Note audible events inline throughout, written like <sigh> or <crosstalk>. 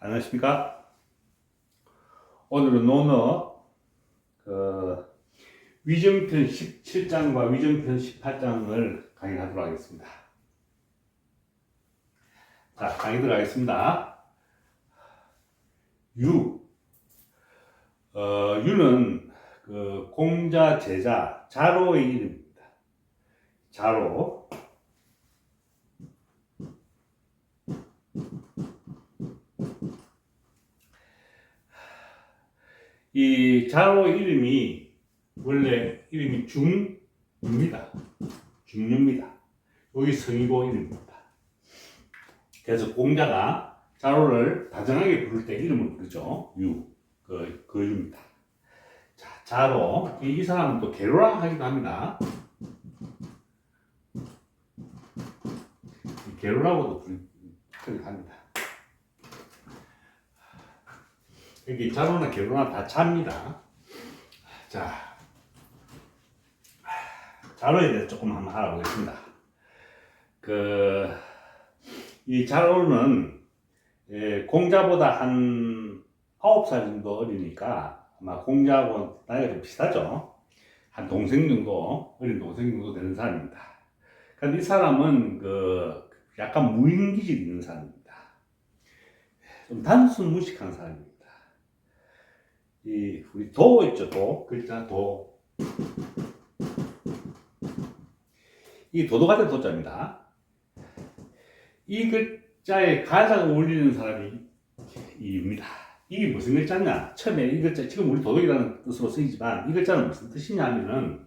안녕하십니까? 오늘은 논어 그 위정편 17장과 위정편 18장을 강의하도록 하겠습니다. 자, 강의 들어가겠습니다. 유. 어, 유는 그 공자, 제자, 자로의 이름입니다. 자로. 이 자로 이름이 원래 이름이 중유입니다. 중유입니다. 여기 성이고 이름입니다. 그래서 공자가 자로를 다정하게 부를 때 이름을 부르죠. 유. 그, 그 유입니다. 자, 자로. 이, 이 사람은 또 게로라 하기도 합니다. 이 게로라고도 부르기도 합니다. 여기 자로나 게로나 다 자입니다. 자, 자로에 대해서 조금 한번 알아보겠습니다. 그, 이 자로는 예, 공자보다 한 9살 정도 어리니까 아마 공자하고 나이가 좀 비슷하죠. 한 동생 정도, 어린 동생 정도 되는 사람입니다. 그런데 이 사람은 그 약간 무인기질 있는 사람입니다. 좀 단순 무식한 사람입니다. 이 우리 도 있죠, 도 글자 도. 이 도도 같은 도자입니다. 이 글자에 가장 어울리는 사람이 이입니다. 이게 무슨 글자냐? 처음에 이 글자 지금 우리 도덕이라는 뜻으로 쓰이지만 이 글자는 무슨 뜻이냐면은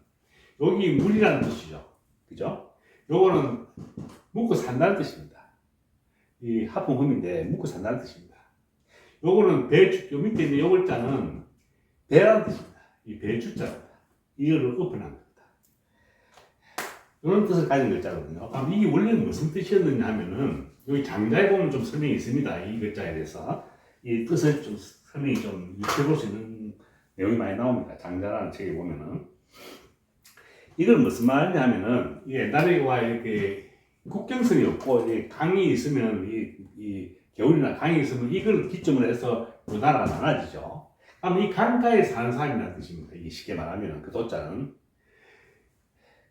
여기 물이라는 뜻이죠. 그죠? 요거는 묵고 산다는 뜻입니다. 이 하품흠인데 묵고 산다는 뜻입니다. 요거는 배주, 요 밑에 있는 요 글자는 배라는 뜻입니다. 이 배주자입니다. 이거를 오픈한 겁니다. 이런 뜻을 가진 글자거든요. 그럼 이게 원래는 무슨 뜻이었느냐 하면은 여기 장자에 보면 좀 설명이 있습니다. 이 글자에 대해서 이 뜻을 좀 설명이 좀 유추해 볼수 있는 내용이 많이 나옵니다. 장자라는 책에 보면은 이걸 무슨 말이냐 하면은 이 옛날에와 이렇게 국경선이 없고 이 강이 있으면 이, 이 겨울이나 강이 있으면 이걸 기점으로 해서 그 나라가 나눠지죠. 그럼 이 강가에 사는 사람이라는 뜻입니다. 이게 쉽게 말하면 그 도자는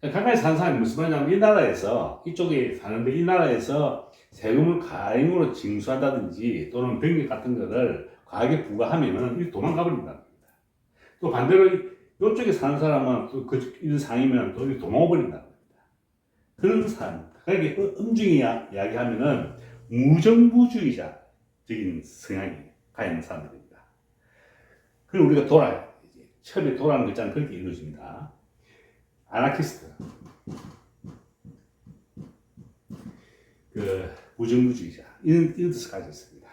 강가에 사는 사람이 무슨 말이냐면 이 나라에서 이쪽에 사는데 이 나라에서 세금을 가행으로 징수한다든지 또는 병력 같은 거를 과하게 부과하면은 이 도망가 겁니다. 또 반대로 이쪽에 사는 사람은 또그 상이면 또 도망가 버린다는 겁니다. 그런 사람입니다. 그러니까 음중이 이야기하면은 무정부주의자적인 성향이 가 있는 사람들입니다. 그리고 우리가 도라, 처음에 도라는 글자는 그렇게 이루어집니다. 아나키스트. 그, 무정부주의자. 이런, 이런 뜻을 가지고 있습니다.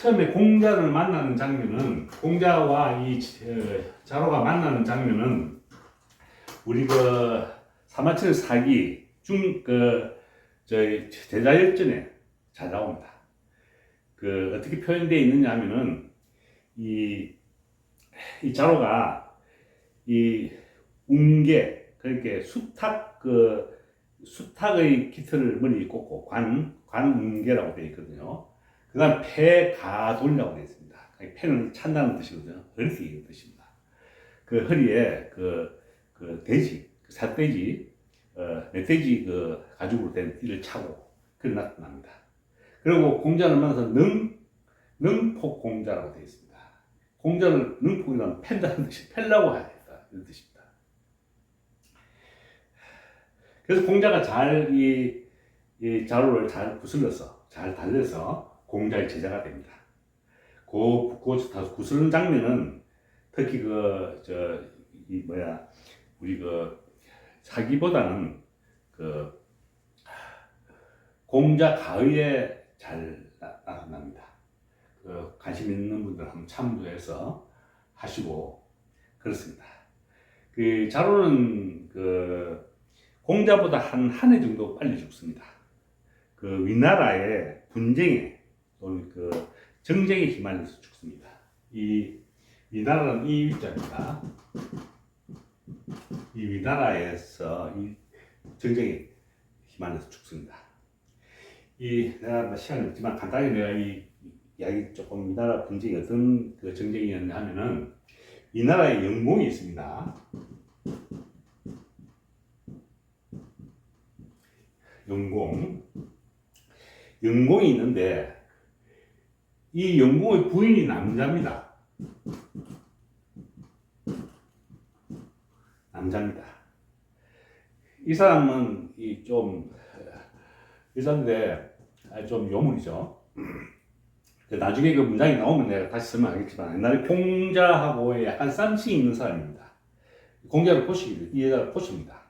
처음에 공자를 만나는 장면은, 공자와 이 어, 자로가 만나는 장면은, 우리 그, 사마천의 사기 중, 그, 저희, 대자열전에 잘 나옵니다. 그, 어떻게 표현되어 있느냐 하면은, 이, 이 자로가, 이, 웅계, 그러니까 수탉, 그, 수탉의 깃털을 머리에 꽂고, 관, 관웅계라고 되어 있거든요. 그 다음, 폐가돌이라고 되어 있습니다. 폐는 찬다는 뜻이거든요. 허리띠 뜻입니다. 그 허리에 그, 그 돼지, 그 삿돼지, 어, 멧돼지 그 가죽으로 된 띠를 차고, 그래 나타납니다. 그리고 공자를 만나서 능, 능폭 공자라고 되어 있습니다. 공자를 능폭이라는 팬다는 뜻이 팬라고 해야 된다. 이런 뜻입니다. 그래서 공자가 잘 이, 이 자루를 잘 구슬러서, 잘 달래서 공자의 제자가 됩니다. 그, 그 구슬는 장면은 특히 그, 저, 이 뭐야, 우리 그 사기보다는 그 공자 가의에 잘 나타납니다. 그 관심 있는 분들 한번 참조해서 하시고 그렇습니다. 그 자로는 그 공자보다 한 한 해 정도 빨리 죽습니다. 그 위나라의 분쟁에 또는 그 정쟁에 휘말려서 죽습니다. 이 위나라는 이 위자입니다. 이 위나라에서 이 정쟁에 휘말려서 죽습니다. 이 내가 시간이 없지만 간단히 내가 이 이야기 조금 이 나라 분쟁이 어떤 그 정쟁이었냐 하면은 이 나라에 영공이 있습니다. 영공. 영공이 있는데 이 영공의 부인이 남자입니다. 남자입니다. 이 사람은 이좀 의사인데 아, 좀 요물이죠. 그 나중에 그 문장이 나오면 내가 다시 설명하겠지만 옛날에 공자하고 약간 쌈치 있는 사람입니다. 공자를 보시 이 여자를 보십니다.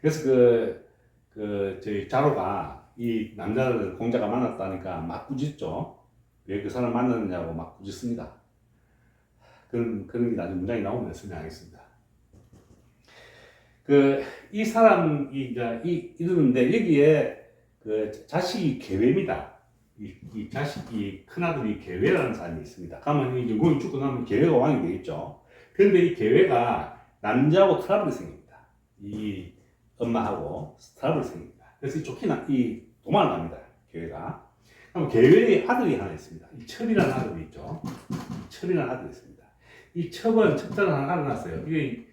그래서 그, 그 저희 자로가 이 남자를 공자가 만났다니까 막 꾸짖죠. 왜 그 사람 만났느냐고 막 꾸짖습니다. 그런 그런 게 나중에 문장이 나오면 설명하겠습니다. 그 이 사람이 이제 이 이러는데 여기에 그 자식이 계외입니다. 이, 이 자식이 큰아들이 계외라는 사람이 있습니다. 가면 이 영공이 죽고 나면 계외가 왕이 되겠죠. 그런데 이 계외가 남자하고 트러블이 생깁니다. 이 엄마하고 트러블이 생깁니다. 그래서 이 쫓기나 이 도망을 갑니다. 계외가. 그럼 계외의 아들이 하나 있습니다. 이 첩이라는 아들이 있죠. 이 첩이라는 아들이 있습니다. 이 첩은 첩자를 하나 알아놨어요. 이게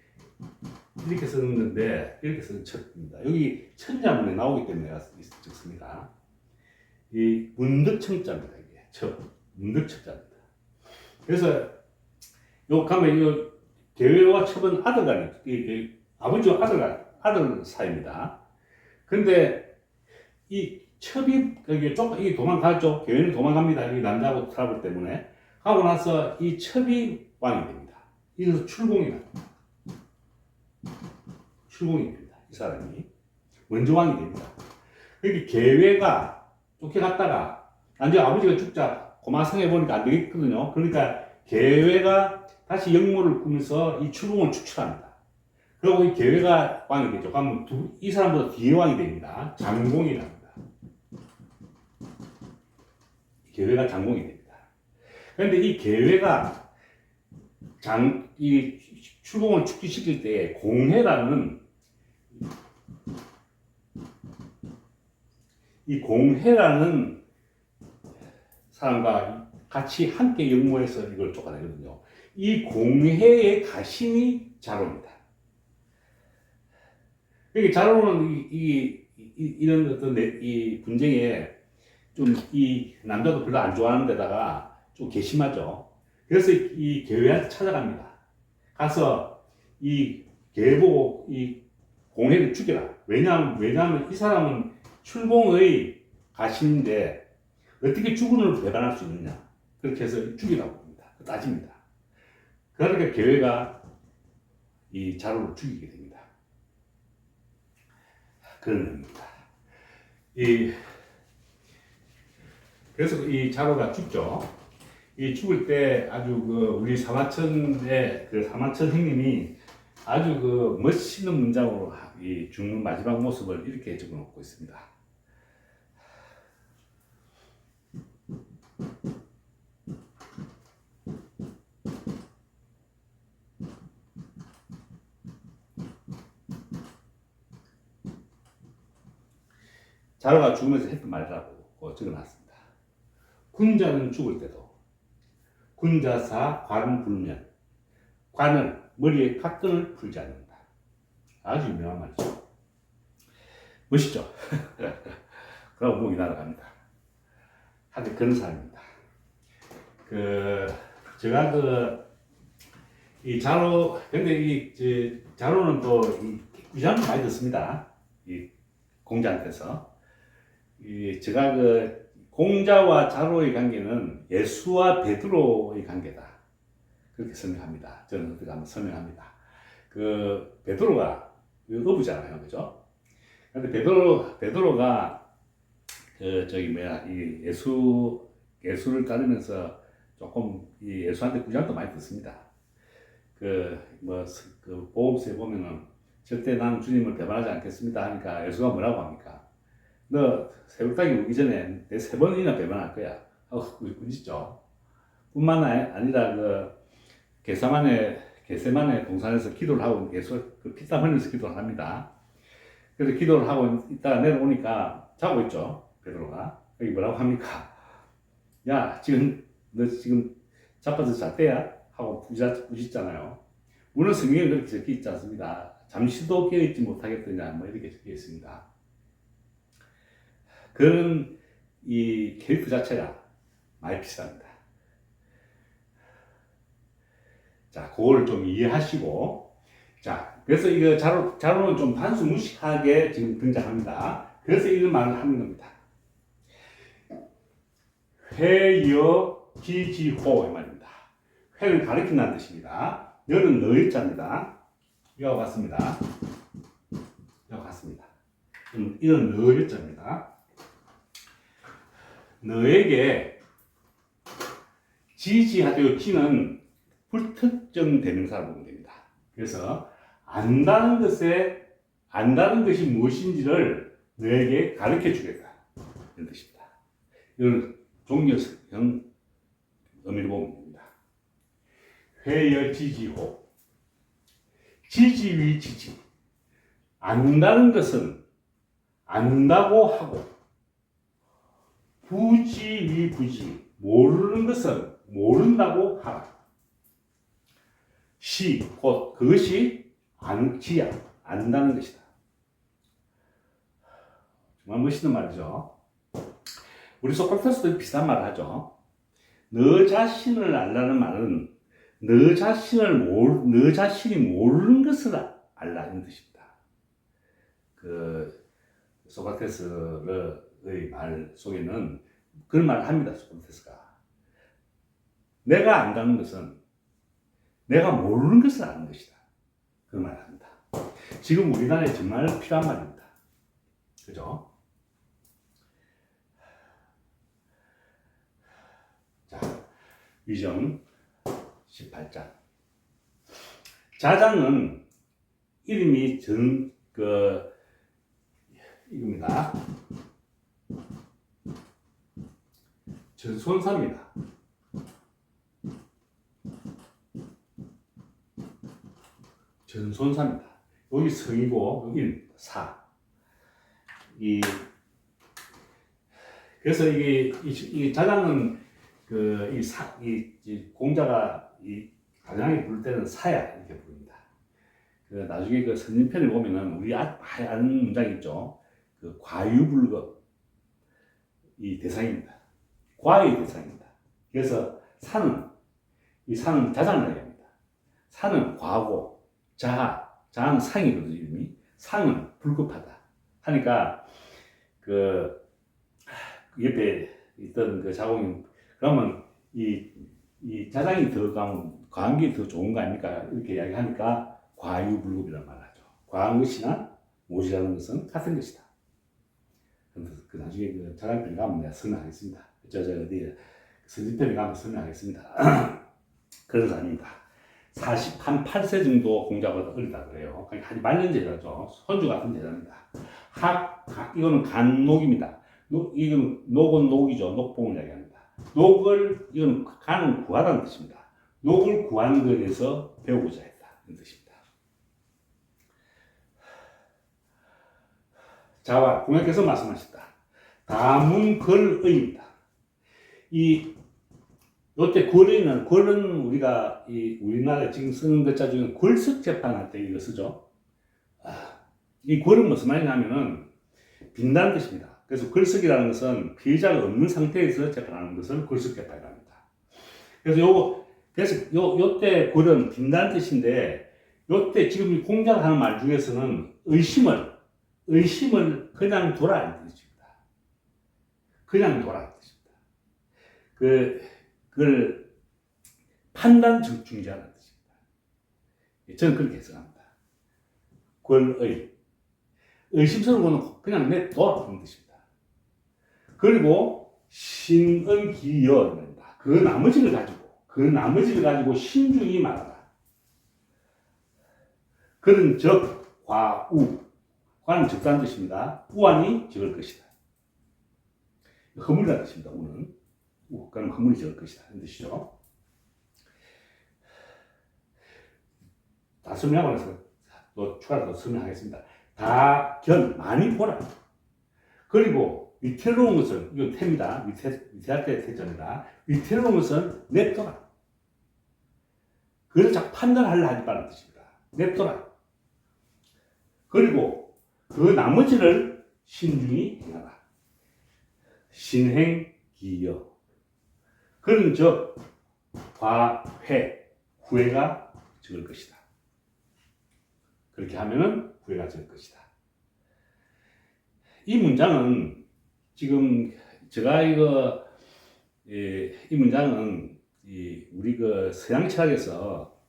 이렇게 쓰는 건데 이렇게 쓰는 첩입니다. 여기 천자문에 나오기 때문에 쓰- 적습니다. 이 문득청자입니다. 이게 첩 문득청자입니다. 그래서 요 가면 요 계외와 첩은 아들 간이 이, 이 아버지와 아들 아들 사이입니다. 근데 이 첩이 여기 좀이 도망가죠. 계외는 도망갑니다. 이 남자하고 트러블 때문에 하고 나서 이 첩이 왕이 됩니다. 이래서 출공이 납니다. 출공이 됩니다. 이 사람이 먼저 왕이 됩니다. 그러니까 계외가 쫓겨갔다가 나중에 아버지가 죽자 고마상해 보니까 안 되겠거든요. 그러니까 계외가 다시 역모를 꾸면서 이 출공을 추출합니다. 그리고 이 계외가 왕이 되죠. 그러면 두, 이 사람보다 뒤에 왕이 됩니다. 장공이 랍니다. 계외가 장공이 됩니다. 그런데 이 계외가 장, 이 출공을 축기시킬 때 공해라는 이 공해라는 사람과 같이 함께 연구해서 이걸 쫓아내거든요. 이 공해의 가신이 자로입니다. 그러니까 자로는 이, 이, 이, 이런 어떤 내- 이 분쟁에 좀 이 남자도 별로 안 좋아하는 데다가 좀 괘씸하죠. 그래서 이 계회한테 찾아갑니다. 가서 이 계보고 이 공해를 죽여라. 왜냐하면, 왜냐하면 이 사람은 출봉의 가신인데 어떻게 죽은을 배반할 수 있느냐. 그렇게 해서 죽이라고 합니다. 따집니다. 그러니까 계회가 이 자로를 죽이게 됩니다. 그런 겁니다. 이, 그래서 이 자로가 죽죠. 이 죽을 때 아주 그 우리 사마천의 그 사마천 형님이 아주 그 멋있는 문장으로 이 죽는 마지막 모습을 이렇게 적어놓고 있습니다. 자로가 죽으면서 했던 말이라고 적어놨습니다. 군자는 죽을 때도 군자사 관은 불면 관은 머리에 각근을 풀지 않는다. 아주 유명한 말이죠. 멋있죠? <laughs> 그러고 목이 날아갑니다. 하여튼 그런 사람입니다. 그 제가 그 이 자로 근데 이 저, 자로는 또이 위장 많이 듣습니다. 이 공자한테서 이 제가 그 공자와 자로의 관계는 예수와 베드로의 관계다. 그렇게 설명합니다. 저는 그렇게 한번 설명합니다. 그 베드로가 어부잖아요, 그죠? 근데 베드로 베드로가 그 저기 뭐야 이 예수 예수를 따르면서 조금 이 예수한테 구장도 많이 듣습니다. 그 뭐그 보험서에 보면은 절대 나는 주님을 배반하지 않겠습니다 하니까 예수가 뭐라고 합니까? 너 새벽닭이 오기 전에 내 세 번이나 배반할 거야. 하고 꾸짖죠. 뿐만 아니라 그 게사만의 게세만의 동산에서 기도를 하고 예수 그 피땀 흘리면서 기도를 합니다. 그래서 기도를 하고 있다가 내려오니까 자고 있죠. 베드로가 여기 뭐라고 합니까? 야 지금 너 지금 자빠져 잤대야 하고 부자 부짖잖아요. 물론 성경에 그렇게 적혀 있지 않습니다. 잠시도 깨어있지 못하겠느냐 뭐 이렇게 적혀 있습니다. 그런 이 캐릭터 자체가 많이 비슷합니다. 자, 그걸 좀 이해하시고 자, 그래서 이거 자로, 자로는 좀 단수 무식하게 지금 등장합니다. 그래서 이런 말을 하는 겁니다. 회여 기지호 이 말입니다. 회를 가리킨다는 뜻입니다. 여는 너의 자입니다. 이와 같습니다. 이와 같습니다. 음, 이건 너의 자입니다. 너에게 지지하죠. 지는 불특정 대명사로 보면 됩니다. 그래서 안다는 것에 안다는 것이 무엇인지를 너에게 가르쳐 주겠다. 이런 뜻입니다. 이건 종교형 의미를 보면 됩니다. 회여 지지호 지지위 지지 안다는 것은 안다고 하고 부지 모르는 것은 모른다고 하라. 시, 곧 그것이 안지야, 안다는 것이다. 정말 멋있는 말이죠. 우리 소크라테스도 비슷한 말을 하죠. 너 자신을 알라는 말은 너 자신을 모르, 너 자신이 모르는 것을 알라는 뜻입니다. 그 소크라테스 의 말 속에는 그런 말을 합니다. 소크라테스가 내가 안다는 것은 내가 모르는 것을 아는 것이다. 그 말을 합니다. 지금 우리나라에 정말 필요한 말입니다. 그죠? 자, 위정 18장. 자장은 이름이 전, 그, 이겁니다. 전손사입니다. 전손사입니다. 여기 성이고 여기 사. 이 그래서 이게 이, 이 자장은 그이 사, 이, 이 공자가 이 가장에 부를 때는 사야 이렇게 부릅니다. 그 나중에 그 선진편에 보면은 우리 아, 아는 문장 있죠. 그 과유불급 이 대상입니다. 과의 대상입니다. 그래서 산은 이 산은 자장을 얘기합니다. 산은 과고 자하 자는 상이거든요 이름이 상은 불급하다. 하니까 그 옆에 있던 그 자공이 그러면 이, 이 자장이 더 가면 과한 게더 좋은 거 아닙니까? 이렇게 이야기하니까 과유불급이라는 말을 하죠. 과한 것이나 모자라는 것은 같은 것이다. 그 나중에 그 자장편에 가면 내가 설명하겠습니다 저, 저 어디 선진편에 가면 설명하겠습니다 그래서 아닙니다 40, 한 8세 정도 공자보다 어리다 그래요. 그러니까 한 말년 제자죠. 손주 같은 제자입니다. 학, 학 이거는 간녹입니다. 녹, 이건 녹은 녹이죠. 녹봉을 이야기합니다. 녹을, 이건 간은 구하다는 뜻입니다. 녹을 구하는 것에 대해서 배우고자 했다. 이런 뜻입니다. 자와 공약께서 말씀하셨다. 다문걸의입니다. 이 요때 권리는 권은 우리가 이 우리나라 지금 쓰는 글자 중에 골석 재판할 때 이거 쓰죠. 아, 이 권은 무슨 말이냐면은 빈다는 뜻입니다. 그래서 골석이라는 것은 피해자가 없는 상태에서 재판하는 것을 골석 재판이랍니다. 그래서 요거 그래서 요 요때 권은 빈다는 뜻인데 요때 지금 이 공자가 하는 말 중에서는 의심을 의심을 그냥 둬라는 뜻입니다. 그냥 둬라는 뜻입니다. 그 그걸 판단 중지하는 뜻입니다. 예, 저는 그렇게 해석합니다. 권의. 의심스러운 거는 그냥 하는 뜻입니다. 그리고 신은 기여입니다. 그 나머지를 가지고, 그 나머지를 가지고 신중히 말하라. 그런 적, 과 우. 과는 적다는 뜻입니다. 우한이 적을 것이다. 허물이라는 뜻입니다, 우는. 건물이 적을 것이다. 이런 뜻이죠. 다 설명하고 나서 또 추가로 설명하겠습니다. 다 견, 많이 보라. 그리고 위태로운 것은 이거 태입니다. 위태 위태할 때 태자입니다. 위태로운 것은 냅둬라. 그래서 자꾸 판단하려 하지 말라는 뜻입니다. 냅둬라. 그리고 그 나머지를 신중히 행하라. 신행 기여. 그런 즉 과회 후회가 적을 것이다. 그렇게 하면은 후회가 적을 것이다. 이 문장은 지금 제가 이거 예, 이 문장은 이 우리 그 서양 철학에서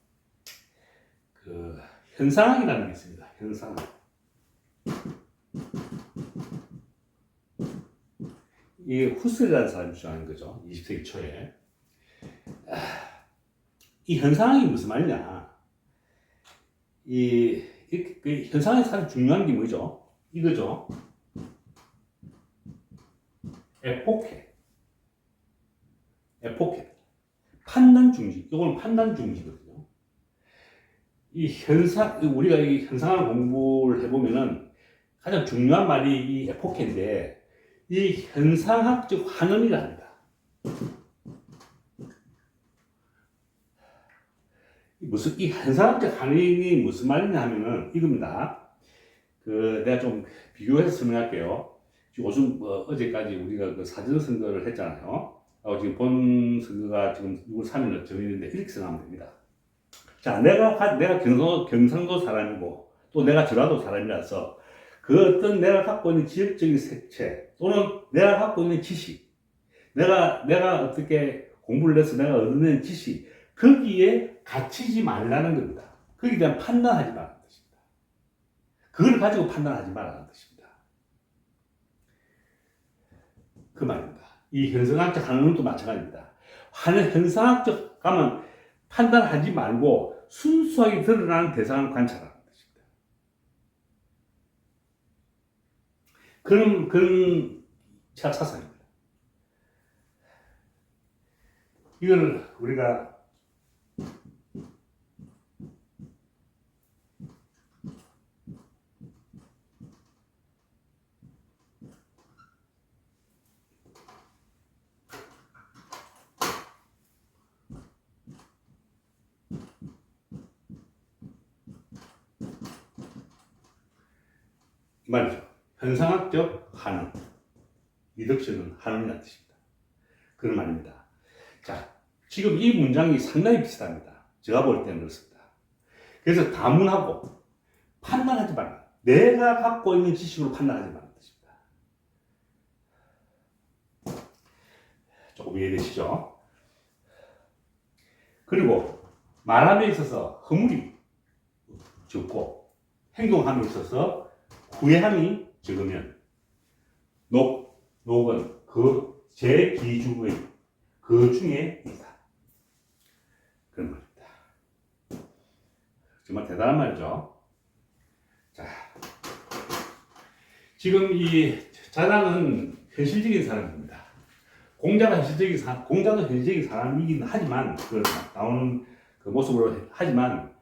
그 현상학이라는 게 있습니다. 현상학. 이 후슬이라는 사람이 주장한 거죠. 20세기 초에. 아, 이 현상학이 무슨 말이냐. 이, 이, 그 현상에서 가장 중요한 게 뭐죠? 이거죠. 에포케. 에포케. 판단 중지. 이건 판단 중지거든요. 이 현상, 우리가 이 현상을 공부를 해보면은 가장 중요한 말이 이 에포케인데, 이 현상학적 환원이랍니다. 무슨 이 현상학적 환원이 무슨 말이냐 하면은 이겁니다. 그 내가 좀 비교해서 설명할게요. 요즘 뭐 어제까지 우리가 그 사전 선거를 했잖아요. 어, 지금 본 선거가 지금 6월 3일로 정해졌는데 이렇게 생각하면 됩니다. 자, 내가 가- 내가 경상도, 경상도 사람이고 또 내가 전라도 사람이라서 그 어떤 내가 갖고 있는 지역적인 색채 또는 내가 갖고 있는 지식, 내가 내가 어떻게 공부를 해서 내가 얻어낸 지식 거기에 갇히지 말라는 겁니다. 거기에 대한 판단하지 말라는 뜻입니다. 그걸 가지고 판단하지 말라는 뜻입니다. 그 말입니다. 이 현상학적 한론도 마찬가지입니다. 하는 현상학적 감은 판단하지 말고 순수하게 드러나는 대상을 관찰하는 것입니다. 그런 그런 차 사상입니다. 이걸 우리가 말이죠. 현상학적 한원. 리덕션은 한원이라는 뜻입니다. 그런 말입니다. 자, 지금 이 문장이 상당히 비슷합니다. 제가 볼 때는 그렇습니다. 그래서 다문하고 판단하지 말라. 내가 갖고 있는 지식으로 판단하지 뜻입니다. 조금 이해되시죠? 그리고 말함에 있어서 허물이 적고 행동함에 있어서 후회함이 적으면 녹, 녹은 그 제 기중의 그 중에 있다. 그런 말입니다. 정말 대단한 말이죠. 자, 지금 이 자랑은 현실적인 사람입니다. 공자가 현실적인 사, 공자도 현실적인 사람이긴 하지만 그 나오는 그 모습으로 하지만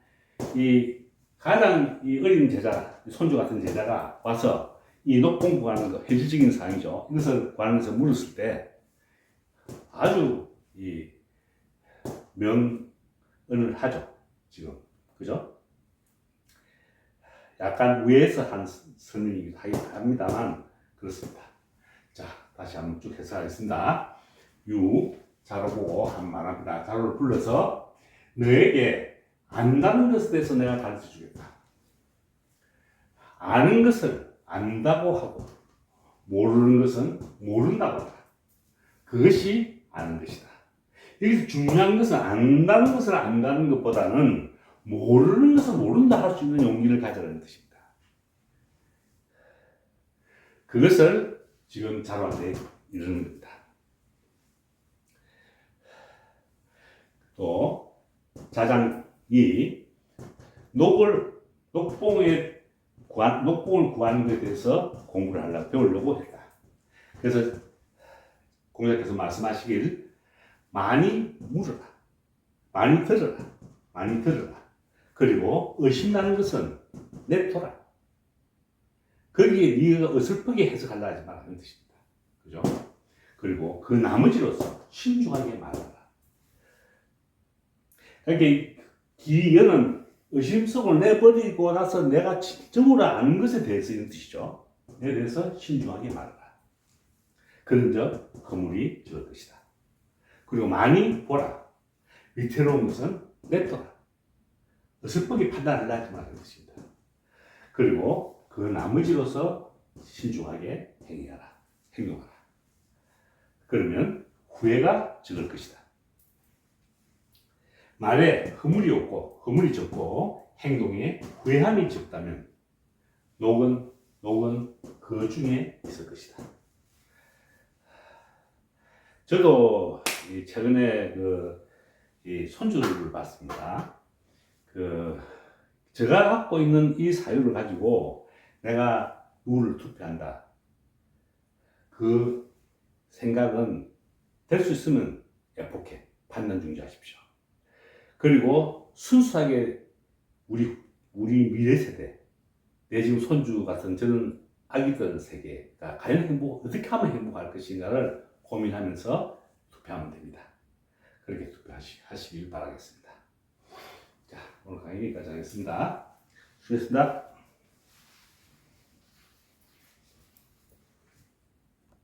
이 가장 이 어린 제자, 손주 같은 제자가 와서 이 녹공 구하는 거 현실적인 사항이죠. 이것을 관해서 물었을 때 아주 이 명언을 하죠. 지금 그죠? 약간 위에서 한 설명이기도 합니다만 그렇습니다. 자 다시 한번 쭉 해석하겠습니다. 유 자로 보고 한 말합니다. 자로를 불러서 너에게 안다는 것에 대해서 내가 가르쳐 주겠다. 아는 것을 안다고 하고 모르는 것은 모른다고 한다. 그것이 아는 것이다. 여기서 중요한 것은 안다는 것을 안다는 것보다는 모르는 것을 모른다 할 수 있는 용기를 가져라는 뜻입니다. 그것을 지금 자로한테 이르는 겁니다. 또 자장 이 녹을 녹봉에 구한, 녹봉을 구하는 것에 대해서 공부를 하려고 배우려고 했다. 그래서 공자께서 말씀하시길 많이 물어라, 많이 들어라, 많이 들어라. 그리고 의심나는 것은 냅둬라. 거기에 네가 어설프게 해석하려 하지 말라는 뜻입니다. 그죠? 그리고 그 나머지로서 신중하게 말하라. 그러니까 기여는 의심 속을 내버리고 나서 내가 진정으로 아는 것에 대해서 이런 뜻이죠. 에 대해서 신중하게 말하라. 그런즉 허물이 적을 것이다. 그리고 많이 보라. 위태로운 것은 냅둬라. 어설프게 판단하라 그 말하는 것입니다. 그리고 그 나머지로서 신중하게 행해라. 행동하라. 그러면 후회가 적을 것이다. 말에 허물이 없고 허물이 적고 행동에 후회함이 적다면 녹은 녹은 그 중에 있을 것이다. 저도 이 최근에 그 이 손주를 봤습니다. 그 제가 갖고 있는 이 사유를 가지고 내가 누구를 투표한다. 그 생각은 될 수 있으면 약복해 판단 중지하십시오. 그리고 순수하게 우리 우리 미래 세대 내 지금 손주 같은 저는 아기들 세계가 과연 행복 어떻게 하면 행복할 것인가를 고민하면서 투표하면 됩니다. 그렇게 투표하시길 바라겠습니다. 자 오늘 강의 여기까지 하겠습니다. 수고했습니다.